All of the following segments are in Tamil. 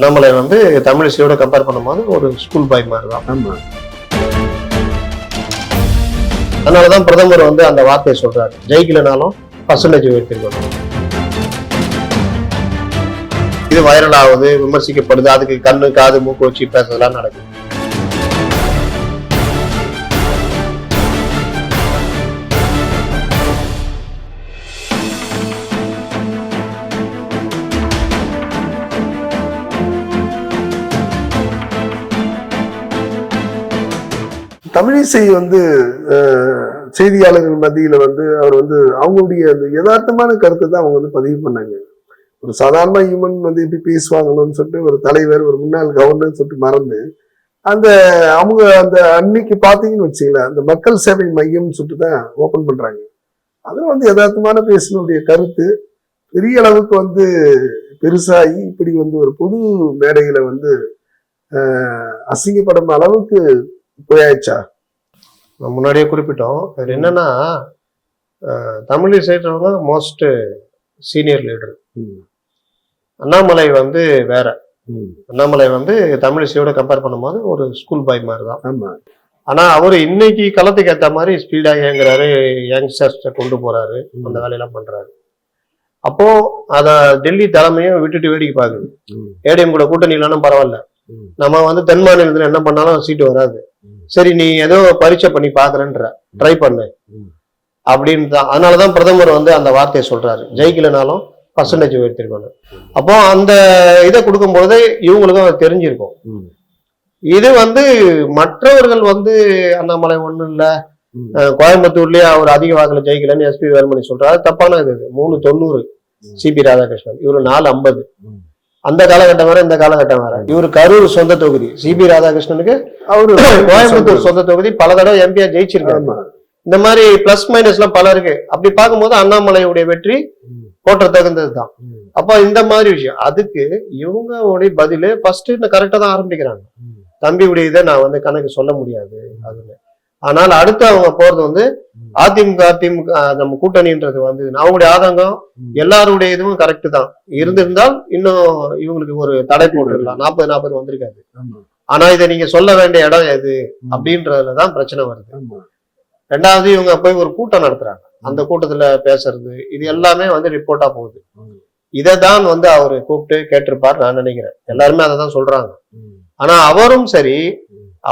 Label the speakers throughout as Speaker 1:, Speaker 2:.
Speaker 1: அண்ணாமலை வந்து தமிழிசையோட கம்பேர் பண்ணும்போது ஒரு ஸ்கூல் பாய் மாதிரி தான் அதனாலதான் பிரதமர் வந்து அந்த வார்த்தையை சொல்றாரு. ஜெயிக்கலனாலும் பர்சன்டேஜ் உயர்த்திருக்கணும் இது வைரல் ஆகுது விமர்சிக்கப்படுது அதுக்கு கண்ணு காது மூக்கு வச்சு பேசுறதெல்லாம் நடக்குது.
Speaker 2: தமிழிசை வந்து செய்தியாளர்கள் மத்தியில் வந்து அவர் வந்து அவங்களுடைய அந்த யதார்த்தமான கருத்தை தான் அவங்க வந்து பதிவு பண்ணாங்க. ஒரு சாதாரண ஹியூமன் வந்து எப்படி பேசுவாங்கன்னு சொல்லிட்டு ஒரு தலைவர் ஒரு முன்னாள் கவர்னர் சொல்லிட்டு மறந்து அந்த அவங்க அந்த அன்னைக்கு பார்த்தீங்கன்னு வச்சுங்களேன் அந்த மக்கள் சேவை மையம்னு சொல்லிட்டு தான் ஓப்பன் பண்ணுறாங்க அதில் வந்து யதார்த்தமான பேசினுடைய கருத்து பெரிய அளவுக்கு வந்து பெருசாகி இப்படி வந்து ஒரு பொது மேடையில் வந்து அசிங்கப்படும் அளவுக்கு போயாச்சா?
Speaker 1: நம்ம முன்னாடியே குறிப்பிட்டோம் அது என்னன்னா அஹ், தமிழிசைன்றவங்க மோஸ்ட் சீனியர் லீடர். அண்ணாமலை வந்து வேற. அண்ணாமலை வந்து தமிழிசையோட கம்பேர் பண்ணும்போது ஒரு ஸ்கூல் பாய் மாதிரி தான்
Speaker 2: ஆமா
Speaker 1: ஆனா அவர் இன்னைக்கு களத்துக்கு ஏத்த மாதிரி ஸ்பீடா இயங்குறாரு யங்ஸ்டர்ஸ்ட கொண்டு போறாரு அந்த வேலையெல்லாம் பண்றாரு அப்போ அத டெல்லி தலைமையும் விட்டுட்டு வேடிக்கை பாக்குது
Speaker 2: ம்.
Speaker 1: ஏடிஎம் கூட கூட்டணி இல்லைன்னா பரவாயில்ல. நம்ம வந்து தென் மாநிலத்துல என்ன பண்ணாலும் சீட்டு வராது. சரி நீ ஏதோ பரீட்சை பண்ணி பாக்குறேன்ற ட்ரை பண்ணு. அப்படின்னு தான் அதனாலதான் பிரதமர் வந்து அந்த வார்த்தையை சொல்றாரு ஜெயிக்கலனாலும் பர்சன்டேஜ் உயர்த்திருக்கணும் அப்போ அந்த இதை கொடுக்கும்போது இவங்களுக்கும் அது தெரிஞ்சிருக்கும். இது வந்து மற்றவர்கள் வந்து அண்ணாமலை ஒண்ணும் இல்ல கோயம்புத்தூர்லயே அவர் அதிக வாக்குல ஜெயிக்கலன்னு எஸ்பி வேலுமணி சொல்றாரு தப்பான இது. மூணு தொண்ணூறு. சிபி ராதாகிருஷ்ணன் இவரு நாலு ஐம்பது. அந்த காலகட்டம் வேற இந்த காலகட்டம் வேற இவரு கரூர் சொந்த தொகுதி சிபி ராதாகிருஷ்ணனுக்கு
Speaker 2: அவரு
Speaker 1: கோயம்புத்தூர் சொந்த தொகுதி பல தடவை எம்பியா ஜெயிச்சிருக்காரு. இந்த மாதிரி பிளஸ் மைனஸ் எல்லாம் பல இருக்கு. அப்படி பார்க்கும்போது அண்ணாமலையுடைய வெற்றி. போற்ற தகுந்தது தான். அப்போ இந்த மாதிரி விஷயம். அதுக்கு இவங்களுடைய பதிலு ஃபர்ஸ்ட் இந்த கரெக்டா தான் ஆரம்பிக்கிறாங்க.
Speaker 2: ம்.
Speaker 1: தம்பியுடைய இதை நான் வந்து கணக்கு சொல்ல முடியாது. அதுன்னு ஆனால் அடுத்து அவங்க போறது வந்து. அதிமுக அதிமுக நம்ம கூட்டணின்றது வந்து அவங்களுடைய ஆதங்கம். எல்லாருடைய இதுவும் கரெக்ட் தான். இருந்திருந்தால் இன்னும் இவங்களுக்கு ஒரு தடை போட்டுருக்கலாம் நாற்பது நாற்பது வந்திருக்காது. ஆனா இதை நீங்க சொல்ல வேண்டிய இடம் எது? அப்படின்றதுலதான் பிரச்சனை வருது. ரெண்டாவது இவங்க போய் ஒரு கூட்டம் நடத்துறாங்க. அந்த கூட்டத்துல பேசுறது இது எல்லாமே வந்து ரிப்போர்ட்டா போகுது. இதை தான் வந்து அவரு கூப்பிட்டு கேட்டிருப்பார் நான் நினைக்கிறேன். எல்லாருமே அதை தான் சொல்றாங்க. ஆனா அவரும் சரி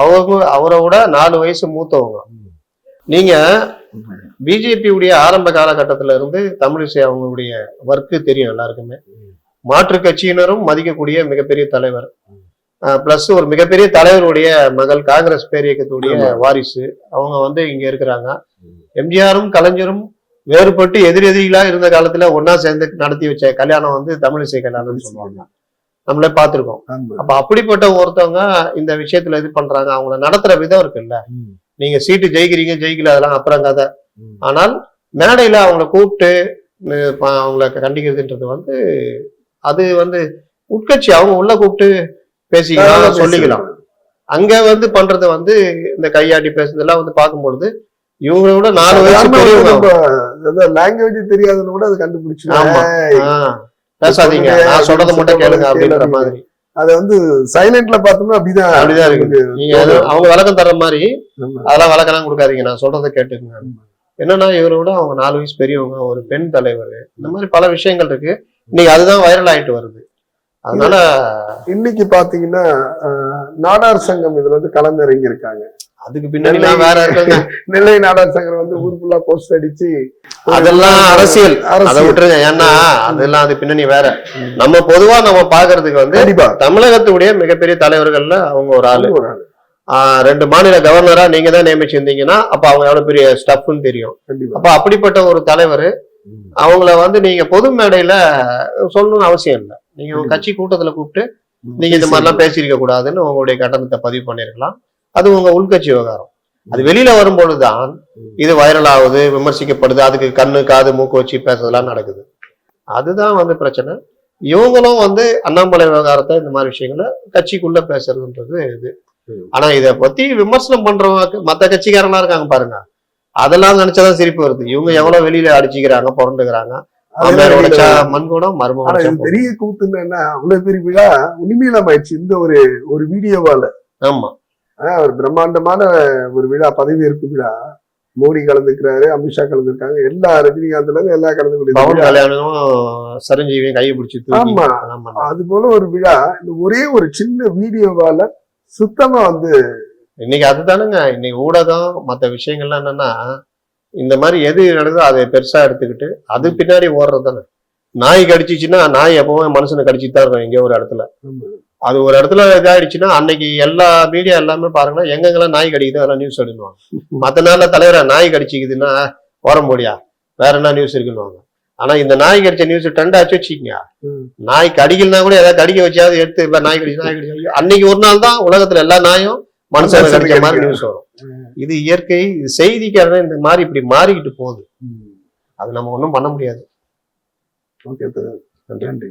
Speaker 1: அவங்க அவரை விட நாலு வயசு மூத்தவங்க. நீங்க பிஜேபி உடைய ஆரம்ப காலகட்டத்துல இருந்து தமிழிசை அவங்களுடைய ஒர்க்கு தெரியும் எல்லாருக்குமே. மாற்று கட்சியினரும் மதிக்கக்கூடிய மிகப்பெரிய தலைவர். பிளஸ் ஒரு மிகப்பெரிய தலைவருடைய மகள் காங்கிரஸ் பேரியக்கத்துடைய. வாரிசு அவங்க வந்து இங்க இருக்கிறாங்க. எம்ஜிஆரும் கலைஞரும் வேறுபட்டு எதிரெதிரிகளா இருந்த காலத்துல ஒன்னா சேர்ந்து நடத்தி வச்ச கல்யாணம் வந்து தமிழிசை கல்யாணம்னு சொல்லுவாங்க நம்மளே பார்த்திருக்கோம் அப்ப அப்படிப்பட்ட ஒருத்தவங்க இந்த விஷயத்துல இது பண்றாங்க அவங்கள நடத்துற விதம் இருக்குல்ல. நீங்க சீட்டு ஜெயிக்கிறீங்க ஜெயிக்கல அதெல்லாம் அப்புறம் கதை. ஆனால் மேடையில அவங்கள கூப்பிட்டு அவங்கள கண்டிக்கிறதுன்றது வந்து அது வந்து உட்கட்சி அவங்க உள்ள கூப்பிட்டு பேசிக்கலாம் சொல்லிக்கலாம். அங்க வந்து பண்றது வந்து இந்த கையாட்டி பேசுறதெல்லாம் வந்து பார்க்கும்பொழுது இவங்களை விட நாலு வயசு.
Speaker 2: லாங்குவேஜ் தெரியாதுன்னு கூட அதை கண்டுபிடிச்சு
Speaker 1: பேசாதீங்க. நான் சொல்றதை மட்டும் கேளுங்க அப்படின்ற மாதிரி.
Speaker 2: அத வந்து சைலண்ட்ல பார்த்தோம்னா அப்படிதான்
Speaker 1: அப்படிதான் இருக்குது. நீங்க அவங்க விளக்கம் தர்ற மாதிரி. அதெல்லாம் விளக்கம்லாம் கொடுக்காதீங்க. நான் சொல்றதை கேட்டுக்கங்க. என்னன்னா இவரை விட அவங்க நாலு வயசு பெரியவங்க ஒரு பெண் தலைவர் இந்த மாதிரி பல விஷயங்கள் இருக்கு. இன்னைக்கு அதுதான் வைரல் ஆயிட்டு வருது. அதனால
Speaker 2: இன்னைக்கு பாத்தீங்கன்னா நாடார் சங்கம் இதுல வந்து கலந்திறங்கி இருக்காங்க
Speaker 1: அதுக்கு பின்னாடி வேற இருக்கேங்க
Speaker 2: நெல்லை நாடார் சங்கம் வந்து ஊர் ஃபுல்லா போஸ்ட் அடிச்சு
Speaker 1: அதெல்லாம் அரசியல். அதை விட்டுருங்க. ஏன்னா அதெல்லாம் அது பின்னணி வேற. நம்ம பொதுவா நம்ம பாக்குறதுக்கு வந்து தமிழகத்துடைய மிகப்பெரிய தலைவர்கள்ல அவங்க ஒரு ஆளு. ரெண்டு மாநில கவர்னரா நீங்க தான் நியமிச்சிருந்தீங்கன்னா அப்ப அவங்க எவ்வளவு பெரிய ஸ்டப்னு தெரியும். அப்ப அப்படிப்பட்ட ஒரு தலைவர் அவங்கள வந்து நீங்க பொது மேடையில சொல்லணும்னு அவசியம் இல்லை. நீங்க கட்சி கூட்டத்துல கூப்பிட்டு நீங்க இந்த மாதிரிலாம் பேசியிருக்க கூடாதுன்னு உங்களுடைய கட்டணத்தை பதிவு பண்ணிருக்கலாம். அது உங்க உள்கட்சி விவகாரம். அது வெளியில வரும்பொழுதுதான் இது வைரல் ஆகுது விமர்சிக்கப்படுது அதுக்கு கண்ணு காது மூக்கு வச்சு பேசுறதெல்லாம் நடக்குது. அதுதான் வந்து பிரச்சனை. இவங்களும் வந்து அண்ணாமலை விவகாரத்தை இந்த மாதிரி விஷயங்களை கட்சிக்குள்ள பேசுறதுன்றது இது. ஆனா இத பத்தி விமர்சனம் பண்றவங்க மத்த கட்சிக்காரங்களா இருக்காங்க பாருங்க. அதெல்லாம் நினைச்சாதான் சிரிப்பு வருது. இவங்க எவ்வளவு வெளியில அடிச்சுக்கிறாங்க புரண்டுக்கிறாங்க.
Speaker 2: அதெல்லாம்
Speaker 1: மாமியார்
Speaker 2: வெளியில
Speaker 1: உடைச்சா
Speaker 2: வரும்.
Speaker 1: மண் கூடம் மருமகன்
Speaker 2: ஆனா
Speaker 1: உடைச்சா
Speaker 2: இது
Speaker 1: பொன்.
Speaker 2: பெரிய கூத்துன்னு என்ன? அவ்வளவு பெரிய விழா உண்மையிலம் ஆயிடுச்சு இந்த ஒரு ஒரு வீடியோவால
Speaker 1: ஆமா.
Speaker 2: ஒரு பிரம்மாண்டமான ஒரு விழா பதவியேற்பு விழா. மோடி கலந்துக்கிறாரு அமித்ஷா கலந்துருக்காங்க எல்லா ரஜினிகாந்த்ல இருந்து எல்லா கலந்துக்கூடிய
Speaker 1: சரஞ்சீவியும் கையை பிடிச்சி
Speaker 2: ஆமா. அது போல ஒரு விழா. இந்த ஒரே ஒரு சின்ன வீடியோவால சுத்தமா வந்து
Speaker 1: இன்னைக்கு அதுதானுங்க. இன்னைக்கு ஊடகம் மத்த விஷயங்கள்லாம் என்னன்னா இந்த மாதிரி எது நடக்குதோ அதை பெருசா எடுத்துக்கிட்டு அது பின்னாடி ஓடுறது தானே நாய் கடிச்சிச்சுன்னா நாய் எப்பவுமே மனுஷனை கடிச்சிட்டு தான் இருக்கும் எங்கேயோ ஒரு இடத்துல. அது ஒரு இடத்துல இதாயிடுச்சுன்னா அன்னைக்கு எல்லா மீடியா எல்லாமே பாருங்கன்னா எங்கெங்கெல்லாம் நாய் கடிக்குது அதெல்லாம் நியூஸ் எடுக்கணும் மத்த நாள்ல தலைவரா நாய் கடிச்சிக்குதுன்னா ஓரம் போடியா? வேற என்ன நியூஸ் இருக்குன்னு ஆனா இந்த நாய் கடிச்ச நியூஸ் ட்ரெண்ட் ஆச்சு வச்சுக்கோங்க. நாய் கடிக்கலனா கூட ஏதாவது கடிக்க வச்சாவது எடுத்து இப்ப நாய் கடிச்சு நாய் கடிச்சு. அன்னைக்கு ஒரு நாள் தான் உலகத்துல எல்லா நாயும் மனுஷனை கடிச்ச மாதிரி. நியூஸ் வரும். இது இயற்கை இது செய்திக்காக இந்த மாதிரி இப்படி மாறிக்கிட்டு போகுது. அது நம்ம ஒண்ணும் பண்ண முடியாது.
Speaker 2: ஓகே நன்றி.